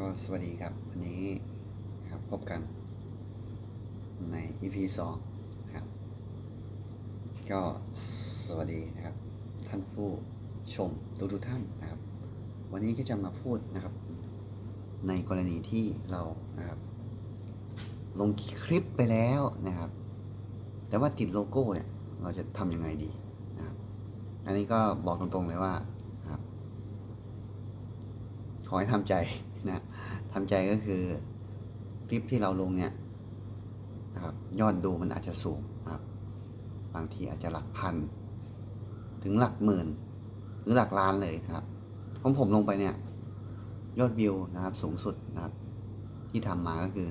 ก็สวัสดีครับ วันนี้ครับพบกันใน EP 2ครับ ก็สวัสดีนะครับ ท่านผู้ชมทุกทุกท่านนะครับ วันนี้ก็จะมาพูดนะครับ ในกรณีที่เรานะครับ ลงคลิปไปแล้วนะครับ แต่ว่าติดโลโก้เนี่ยเราจะทำยังไงดีนะครับ อันนี้ก็บอกตรงๆเลยว่าครับขอให้ทำใจ นะทำใจก็คือคลิปที่เราลงเนี่ยนะครับยอดดูมันอาจจะสูงครับ บางทีอาจจะหลักพัน ถึงหลักหมื่น หรือหลักล้านเลยครับของผมลงไปเนี่ย ยอดวิวนะครับสูงสุดนะครับ ที่ทำมาก็คือ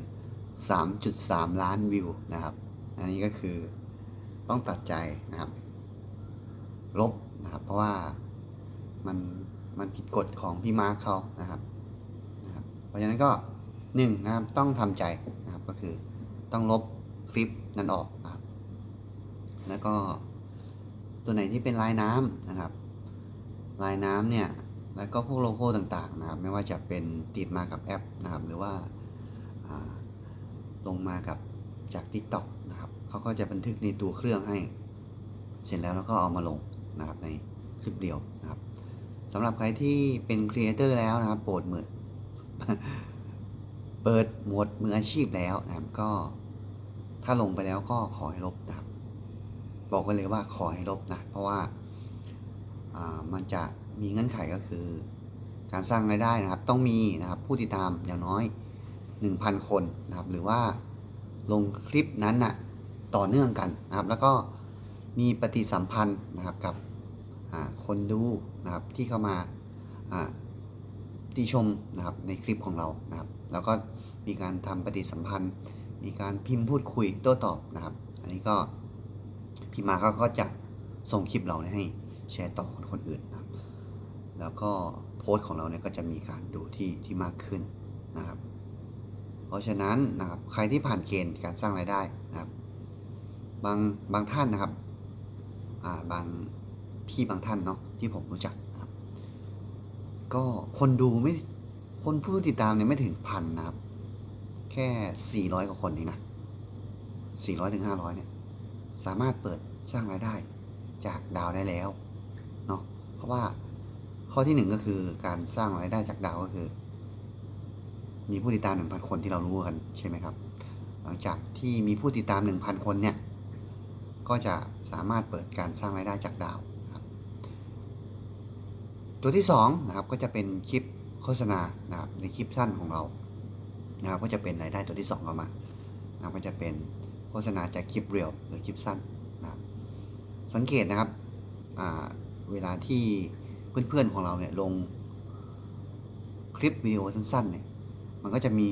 3.3 ล้านวิวนะครับ อันนี้ก็คือต้องตัดใจนะครับ ลบนะครับ เพราะว่ามันมันผิดกฎของพี่มาร์คเขานะครับ รับเพราะฉะนั้นก็หนึ่งนะครับต้องทำใจนะครับก็คือต้องลบคลิปนั้นออกนะครับ แล้วก็ตัวไหนที่เป็นลายน้ำนะครับ ลายน้ำเนี่ยแล้วก็พวกโลโก้ต่างๆนะครับ ไม่ว่าจะเป็นติดมากับแอปนะครับ หรือว่าอ่าลงมากับจาก TikTok นะครับเขาก็จะบันทึกในตัวเครื่องให้ เสร็จแล้วแล้วก็เอามาลงนะครับในคลิปเดียวนะครับสำหรับใครที่เป็นครีเอเตอร์แล้วนะครับโปรดเหมือน เปิดหมดมืออาชีพแล้วนะครับก็ถ้าลงไปแล้วก็ขอให้ลบนะครับ บอกไว้เลยว่าขอให้ลบนะ เพราะว่าอ่ามันจะมีเงื่อนไขก็คือ การสร้างรายได้นะครับ ต้องมีนะครับผู้ติดตามอย่างน้อย 1,000 คนนะครับ หรือว่าลงคลิปนั้นน่ะต่อเนื่องกันนะครับ แล้วก็มีปฏิสัมพันธ์นะครับกับอ่าคนดูนะครับที่เข้ามาอ่า ติชมนะครับในคลิปของเรานะครับ แล้วก็มีการทำปฏิสัมพันธ์ มีการพิมพ์พูดคุยโต้ตอบนะครับ อันนี้ก็พี่มาเขาก็จะส่งคลิปเราให้แชร์ต่อคนคนอื่นนะครับ แล้วก็โพสต์ของเราเนี่ยก็จะมีการดูที่ที่มากขึ้นนะครับ เพราะฉะนั้นนะครับใครที่ผ่านเกณฑ์การสร้างรายได้นะครับ บางบางท่านนะครับ อ่าบางพี่บางท่านเนาะที่ผมรู้จัก ก็คนดูไม่ คนผู้ติดตามเนี่ยไม่ถึงพันนะครับ แค่400กว่าคนเองนะ400ถึง500เนี่ย สามารถเปิดสร้างรายได้จากดาวได้แล้วเนาะ เพราะว่าข้อที่หนึ่งก็คือการสร้างรายได้จากดาวก็คือ มีผู้ติดตาม1,000คนที่เรารู้กันใช่ไหมครับ หลังจากที่มีผู้ติดตาม1,000คนเนี่ย ก็จะสามารถเปิดการสร้างรายได้จากดาว ตัวที่2นะครับก็จะเป็นคลิปโฆษณานะครับในคลิปสั้นของเรานะครับก็จะเป็นรายได้ตัวที่2เข้ามานะครับก็จะเป็นโฆษณาจากคลิปเรียวหรือคลิปสั้นนะครับสังเกตนะครับเวลาที่เพื่อนๆของเราเนี่ยลงคลิปวิดีโอสั้นๆเนี่ยมันก็จะมี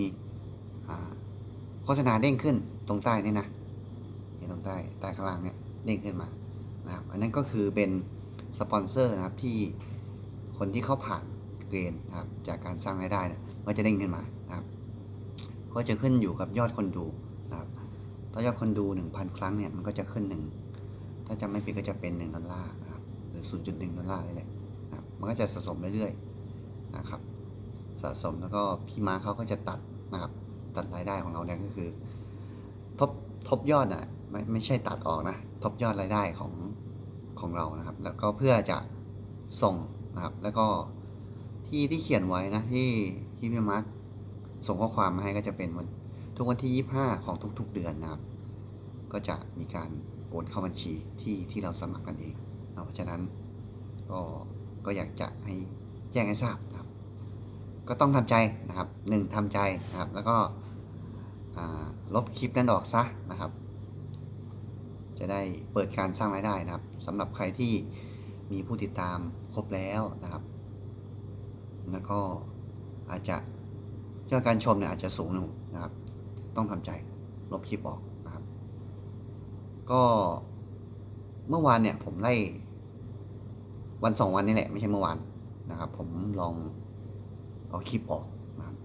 โฆษณาเด้งขึ้นตรงใต้นี่นะเห็นตรงใต้ใต้ข้างล่างเนี่ยเด้งขึ้นมานะครับอันนั้นก็คือเป็นสปอนเซอร์นะครับที่ คนที่เขาผ่านเกณฑ์นะครับจากการสร้างรายได้เนี่ยก็จะเด้งขึ้นมานะครับก็จะขึ้นอยู่กับยอดคนดูนะครับถ้ายอดคนดู 1,000 ครั้งเนี่ยมันก็จะขึ้นหนึ่งถ้าจำไม่ผิดก็จะเป็น1ดอลลาร์นะครับหรือ 0.1ดอลลาร์เลยแหละนะครับมันก็จะสะสมเรื่อยๆนะครับสะสมแล้วก็พี่มาเขาก็จะตัดนะครับตัดรายได้ของเราเนี่ยก็คือทบทบยอดอะไม่ไม่ใช่ตัดออกนะทบยอดรายได้ของของเรานะครับ แล้วก็เพื่อจะส่ง นะครับ แล้วก็ที่ที่เขียนไว้นะที่ที่พี่มาร์คส่งข้อความมาให้ก็จะเป็นวันทุกวันที่ 25 ของทุกๆเดือนนะครับ ก็จะมีการโอนเข้าบัญชีที่ที่เราสมัครกันเองนะเพราะฉะนั้นก็ก็อยากจะให้แจ้งให้ทราบนะครับ ก็ต้องทำใจนะครับหนึ่งทำใจนะครับ แล้วก็ลบคลิปนั้นออกซะนะครับ จะได้เปิดการสร้างรายได้นะครับสำหรับใครที่ มีผู้ติดตามครบแล้วนะครับ แล้วก็อาจจะยอดการชมเนี่ยอาจจะสูงหน่อยนะครับ ต้องทำใจลบคลิปออกนะครับ ก็เมื่อวานเนี่ยผมไล่วันสองวันนี่แหละไม่ใช่เมื่อวานนะครับ ผมลองเอาคลิปออกนะครับ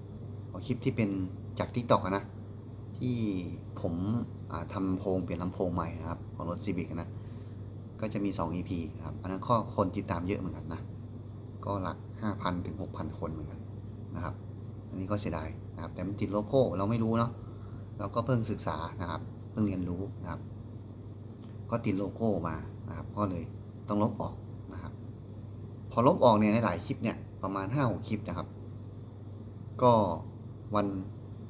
เอาคลิปที่เป็นจากทิกตอกนะที่ผมอ่าทำลำโพงเปลี่ยนลำโพงใหม่นะครับ ของรถซีบิกนะ ก็จะมี 2 EP ครับ อันนั้นก็คนติดตามเยอะเหมือนกันนะ ก็หลัก 5,000 ถึง 6,000 คนเหมือนกันนะครับ อันนี้ก็เสียดายนะครับ แต่มันติดโลโก้เราไม่รู้เนาะ เราก็เพิ่งศึกษานะครับ เพิ่งเรียนรู้นะครับ ก็ติดโลโก้มานะครับ ก็เลยต้องลบออกนะครับ พอลบออกเนี่ยในหลายคลิปเนี่ยประมาณ5้าคลิปนะครับ ก็วัน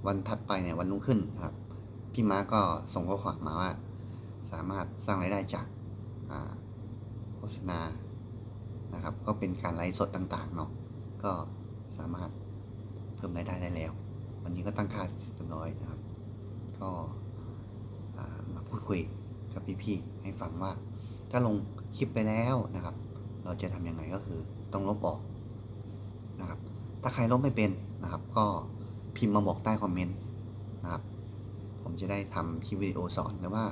วันถัดไปเนี่ยวันรุ่งขึ้นนะครับ พี่ม้าก็ส่งข้อความมาว่า สามารถสร้างรายได้จาก โฆษณานะครับ ก็เป็นการไลฟ์สดต่างๆเนาะก็สามารถเพิ่มรายได้ได้แล้ว วันนี้ก็ตั้งค่าเรียบร้อยนะครับ ก็มาพูดคุยกับพี่ๆให้ฟังว่า ถ้าลงคลิปไปแล้วนะครับ เราจะทำยังไงก็คือต้องลบออกนะครับ ถ้าใครลบไม่เป็นนะครับ ก็พิมพ์มาบอกใต้คอมเมนต์นะครับ ผมจะได้ทำคลิปวิดีโอสอนหรือว่า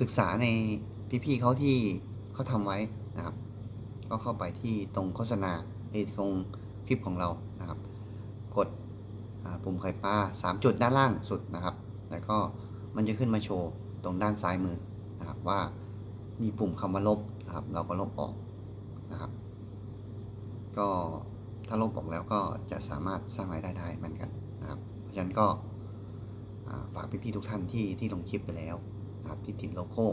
ศึกษาใน พี่ๆเขาที่เขาทำไว้นะครับ ก็เข้าไปที่ตรงโฆษณาไอ้ตรงคลิปของเรานะครับ กดปุ่มไข่ปลาสามจุดด้านล่างสุดนะครับ แล้วก็มันจะขึ้นมาโชว์ตรงด้านซ้ายมือนะครับว่ามีปุ่มคำว่าลบนะครับ เราก็ลบออกนะครับ ก็ถ้าลบออกแล้วก็จะสามารถสร้างรายได้ได้เหมือนกันนะครับ เพราะฉะนั้นก็ฝากพี่ๆทุกท่านที่ที่ลงคลิปไปแล้วนะครับที่ติดโลโก้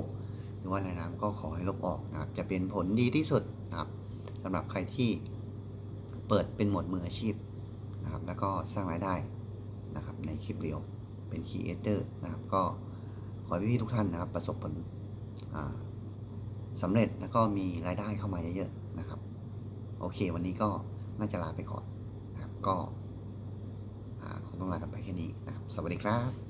รือว่าอะไรนะก็ขอให้ลบออกนะครับ จะเป็นผลดีที่สุดนะครับสำหรับใครที่เปิดเป็นหมดมืออาชีพนะครับ แล้วก็สร้างรายได้นะครับในคลิปเรียวเป็นครีเอเตอร์นะครับ ก็ขอให้พี่ๆทุกท่านนะครับ ประสบผลอ่าสำเร็จแล้วก็มีรายได้เข้ามาเยอะๆนะครับ โอเค วันนี้ก็น่าจะลาไปก่อนนะครับ ก็อ่าคงต้องลากันไปแค่นี้นะครับ สวัสดีครับ